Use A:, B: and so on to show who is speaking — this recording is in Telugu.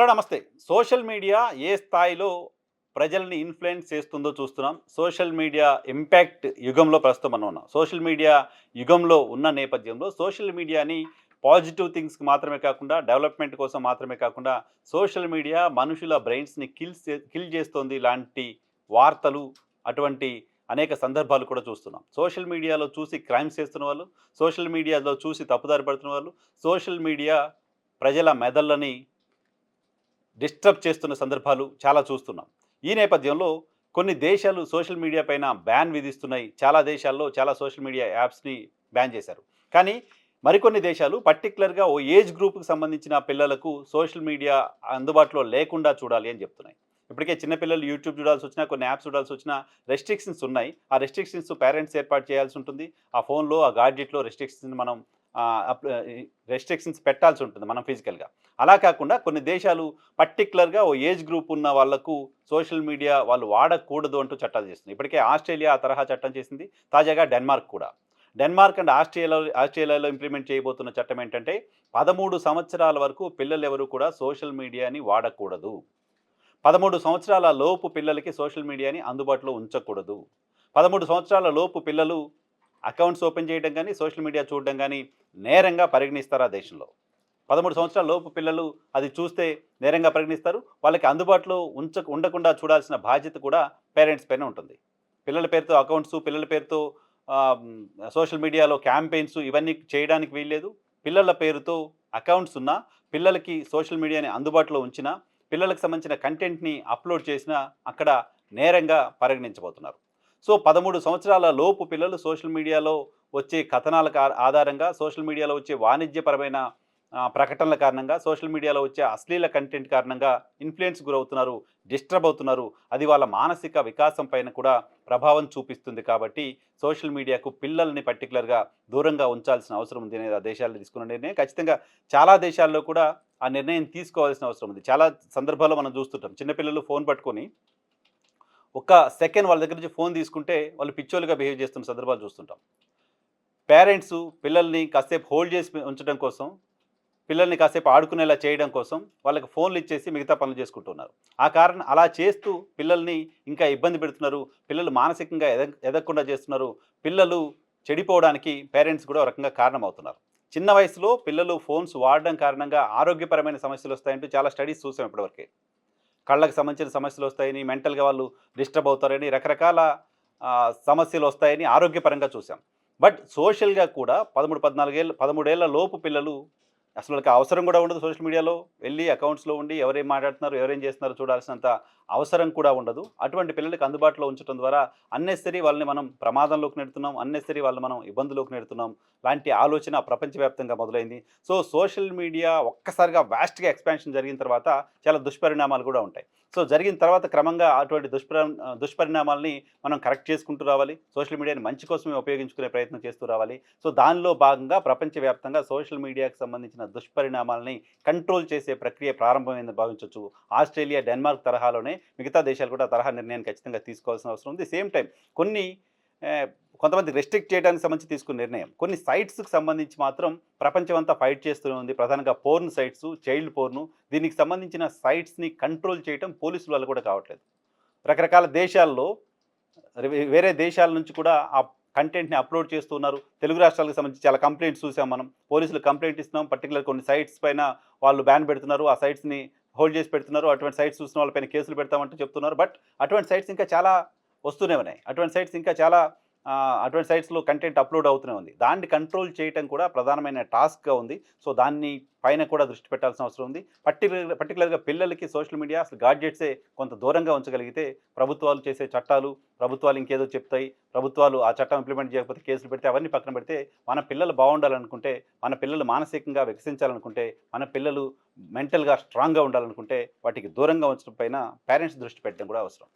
A: హలో నమస్తే. సోషల్ మీడియా ఏ స్థాయిలో ప్రజల్ని ఇన్ఫ్లుయెన్స్ చేస్తుందో చూస్తున్నాం. సోషల్ మీడియా ఇంపాక్ట్ యుగంలో ప్రస్తుతం మనం ఉన్నాం. సోషల్ మీడియా యుగంలో ఉన్న నేపథ్యంలో సోషల్ మీడియాని పాజిటివ్ థింగ్స్కి మాత్రమే కాకుండా డెవలప్మెంట్ కోసం మాత్రమే కాకుండా సోషల్ మీడియా మనుషుల బ్రెయిన్స్ని కిల్ కిల్ చేస్తోంది లాంటి వార్తలు అటువంటి అనేక సందర్భాలు కూడా చూస్తున్నాం. సోషల్ మీడియాలో చూసి క్రైమ్స్ చేస్తున్న వాళ్ళు సోషల్ మీడియాలో చూసి తప్పుదారి పడుతున్న వాళ్ళు సోషల్ మీడియా ప్రజల మెదళ్ళని డిస్టర్బ్ చేస్తున్న సందర్భాలు చాలా చూస్తున్నాం. ఈ నేపథ్యంలో కొన్ని దేశాలు సోషల్ మీడియా పైన బ్యాన్ విధిస్తున్నాయి. చాలా దేశాల్లో చాలా సోషల్ మీడియా యాప్స్ని బ్యాన్ చేశారు. కానీ మరికొన్ని దేశాలు పర్టికులర్గా ఓ ఏజ్ గ్రూప్కి సంబంధించిన పిల్లలకు సోషల్ మీడియా అందుబాటులో లేకుండా చూడాలి అని చెప్తున్నాయి. ఇప్పటికే చిన్నపిల్లలు యూట్యూబ్ చూడాల్సి వచ్చినా కొన్ని యాప్స్ చూడాల్సి వచ్చినా రెస్ట్రిక్షన్స్ ఉన్నాయి. ఆ రెస్ట్రిక్షన్స్ పేరెంట్స్ ఏర్పాటు చేయాల్సి ఉంటుంది. ఆ ఫోన్లో ఆ గాడ్జెట్లో రెస్ట్రిక్షన్స్ మనం రెస్ట్రిక్షన్స్ పెట్టాల్సి ఉంటుంది మనం ఫిజికల్గా అలా కాకుండా కొన్ని దేశాలు పర్టికులర్గా ఓ ఏజ్ గ్రూప్ ఉన్న వాళ్ళకు సోషల్ మీడియా వాళ్ళు వాడకూడదు అంటూ చట్టాలు చేస్తుంది ఇప్పటికే ఆస్ట్రేలియా ఆ తరహా చట్టం చేసింది. తాజాగా డెన్మార్క్ కూడా. డెన్మార్క్ అండ్ ఆస్ట్రేలియా ఆస్ట్రేలియాలో ఇంప్లిమెంట్ చేయబోతున్న చట్టం ఏంటంటే పదమూడు సంవత్సరాల వరకు పిల్లలు ఎవరు కూడా సోషల్ మీడియాని వాడకూడదు. పదమూడు సంవత్సరాల లోపు పిల్లలకి సోషల్ మీడియాని అందుబాటులో ఉంచకూడదు. పదమూడు సంవత్సరాల లోపు పిల్లలు అకౌంట్స్ ఓపెన్ చేయడం కానీ సోషల్ మీడియా చూడడం కానీ నేరంగా పరిగణిస్తారు ఆ దేశంలో. పదమూడు సంవత్సరాల లోపు పిల్లలు అది చూస్తే నేరంగా పరిగణిస్తారు. వాళ్ళకి అందుబాటులో ఉంచ ఉండకుండా చూడాల్సిన బాధ్యత కూడా పేరెంట్స్ పైన ఉంటుంది. పిల్లల పేరుతో అకౌంట్స్ పిల్లల పేరుతో సోషల్ మీడియాలో క్యాంపెయిన్స్ ఇవన్నీ చేయడానికి వీల్లేదు. పిల్లల పేరుతో అకౌంట్స్ ఉన్నా పిల్లలకి సోషల్ మీడియాని అందుబాటులో ఉంచినా పిల్లలకు సంబంధించిన కంటెంట్ని అప్లోడ్ చేసినా అక్కడ నేరంగా పరిగణించబోతున్నారు. సో పదమూడు సంవత్సరాల లోపు పిల్లలు సోషల్ మీడియాలో వచ్చే కథనాల ఆధారంగా సోషల్ మీడియాలో వచ్చే వాణిజ్యపరమైన ప్రకటనల కారణంగా సోషల్ మీడియాలో వచ్చే అశ్లీల కంటెంట్ కారణంగా ఇన్ఫ్లుయెన్స్ గురవుతున్నారు డిస్టర్బ్ అవుతున్నారు. అది వాళ్ళ మానసిక వికాసం పైన కూడా ప్రభావం చూపిస్తుంది కాబట్టి సోషల్ మీడియాకు పిల్లల్ని పర్టికులర్గా దూరంగా ఉంచాల్సిన అవసరం ఉంది అనేది ఆ దేశాల్లో తీసుకున్న నిర్ణయం. ఖచ్చితంగా చాలా దేశాల్లో కూడా ఆ నిర్ణయం తీసుకోవాల్సిన అవసరం ఉంది. చాలా సందర్భాల్లో మనం చూస్తుంటాం. చిన్నపిల్లలు ఫోన్ పట్టుకొని ఒక సెకండ్ వాళ్ళ దగ్గర నుంచి ఫోన్ తీసుకుంటే వాళ్ళు పిచ్చోలుగా బిహేవ్ చేస్తున్న సందర్భాలు చూస్తుంటాం. పేరెంట్స్ పిల్లల్ని కాసేపు హోల్డ్ చేసి ఉంచడం కోసం పిల్లల్ని కాసేపు ఆడుకునేలా చేయడం కోసం వాళ్ళకి ఫోన్లు ఇచ్చేసి మిగతా పనులు చేసుకుంటున్నారు. ఆ కారణం అలా చేస్తూ పిల్లల్ని ఇంకా ఇబ్బంది పెడుతున్నారు. పిల్లలు మానసికంగా ఎద ఎదగకుండా చేస్తున్నారు. పిల్లలు చెడిపోవడానికి పేరెంట్స్ కూడా ఒక రకంగా కారణమవుతున్నారు. చిన్న వయసులో పిల్లలు ఫోన్స్ వాడడం కారణంగా ఆరోగ్యపరమైన సమస్యలు వస్తాయంటూ చాలా స్టడీస్ చూసాం ఇప్పటివరకే. కళ్ళకు సంబంధించిన సమస్యలు వస్తాయని మెంటల్గా వాళ్ళు డిస్టర్బ్ అవుతారని రకరకాల సమస్యలు వస్తాయని ఆరోగ్యపరంగా చూసాం బట్ సోషల్గా కూడా పదమూడు పద్నాలుగేళ్ళ పదమూడేళ్ళ లోపు పిల్లలు అసలు వాళ్ళకి అవసరం కూడా ఉండదు సోషల్ మీడియాలో. వెళ్ళి అకౌంట్స్లో ఉండి ఎవరేం మాట్లాడుతున్నారు ఎవరేం చేస్తున్నారో చూడాల్సినంత అవసరం కూడా ఉండదు. అటువంటి పిల్లలకి అందుబాటులో ఉంచడం ద్వారా అన్నెసరీ వాళ్ళని మనం ప్రమాదంలోకి నెడుతున్నాం అన్నెసరీ వాళ్ళని మనం ఇబ్బందులోకి నెడుతున్నాం. లాంటి ఆలోచన ప్రపంచవ్యాప్తంగా మొదలైంది. సో సోషల్ మీడియా ఒక్కసారిగా వ్యాస్ట్గా ఎక్స్పాన్షన్ జరిగిన తర్వాత చాలా దుష్పరిణామాలు కూడా ఉంటాయి. సో జరిగిన తర్వాత క్రమంగా అటువంటి దుష్పరి దుష్పరిణామాలని మనం కరెక్ట్ చేసుకుంటూ రావాలి. సోషల్ మీడియాని మంచి కోసమే ఉపయోగించుకునే ప్రయత్నం చేస్తూ రావాలి. సో దానిలో భాగంగా ప్రపంచవ్యాప్తంగా సోషల్ మీడియాకి సంబంధించిన దుష్పరిణామాలని కంట్రోల్ చేసే ప్రక్రియ ప్రారంభమైందని భావించవచ్చు ఆస్ట్రేలియా డెన్మార్క్ తరహాలోనే మిగతా దేశాలు కూడా తరహా నిర్ణయాన్ని ఖచ్చితంగా తీసుకోవాల్సిన అవసరం ఉంది. సేమ్ టైం కొన్ని కొంతమంది రెస్ట్రిక్ట్ చేయడానికి సంబంధించి తీసుకున్న నిర్ణయం. కొన్ని సైట్స్కి సంబంధించి మాత్రం ప్రపంచమంతా ఫైట్ చేస్తూనే ఉంది. ప్రధానంగా పోర్న్ సైట్స్ చైల్డ్ పోర్ను దీనికి సంబంధించిన సైట్స్ని కంట్రోల్ చేయడం పోలీసుల వల్ల కూడా కావట్లేదు. రకరకాల దేశాల్లో వేరే దేశాల నుంచి కూడా ఆ కంటెంట్ని అప్లోడ్ చేస్తున్నారు తెలుగు రాష్ట్రాలకు సంబంధించి చాలా కంప్లైంట్స్ చూసాం మనం. పోలీసులు కంప్లైంట్ ఇస్తున్నాం. పర్టికులర్ కొన్ని సైట్స్ పైన వాళ్ళు బ్యాన్ పెడుతున్నారు. ఆ సైట్స్ని హోల్డ్ చేసి పెడుతున్నారు. అటువంటి సైట్స్ చూసిన వాళ్ళపైన కేసులు పెడతామంటూ చెప్తున్నారు. బట్ అటువంటి సైట్స్ ఇంకా చాలా వస్తూనే ఉన్నాయి. అటువంటి సైట్స్ ఇంకా చాలా అటువంటి సైట్స్లో కంటెంట్ అప్లోడ్ అవుతూనే ఉంది. దాన్ని కంట్రోల్ చేయటం కూడా ప్రధానమైన టాస్క్గా ఉంది. సో దాన్ని పైన కూడా దృష్టి పెట్టాల్సిన అవసరం ఉంది. పర్టికులర్ పర్టికులర్గా పిల్లలకి సోషల్ మీడియా అసలు గాడ్జెట్సే కొంత దూరంగా ఉంచగలిగితే ప్రభుత్వాలు చేసే చట్టాలు ప్రభుత్వాలు ఇంకేదో చెప్తాయి. ప్రభుత్వాలు ఆ చట్టం ఇంప్లిమెంట్ చేయకపోతే కేసులు పెడితే అవన్నీ పక్కన పెడితే మన పిల్లలు బాగుండాలనుకుంటే మన పిల్లలు మానసికంగా వికసించాలనుకుంటే మన పిల్లలు మెంటల్గా స్ట్రాంగ్గా ఉండాలనుకుంటే వాటికి దూరంగా ఉంచడం పైన పేరెంట్స్ దృష్టి పెట్టడం కూడా అవసరం.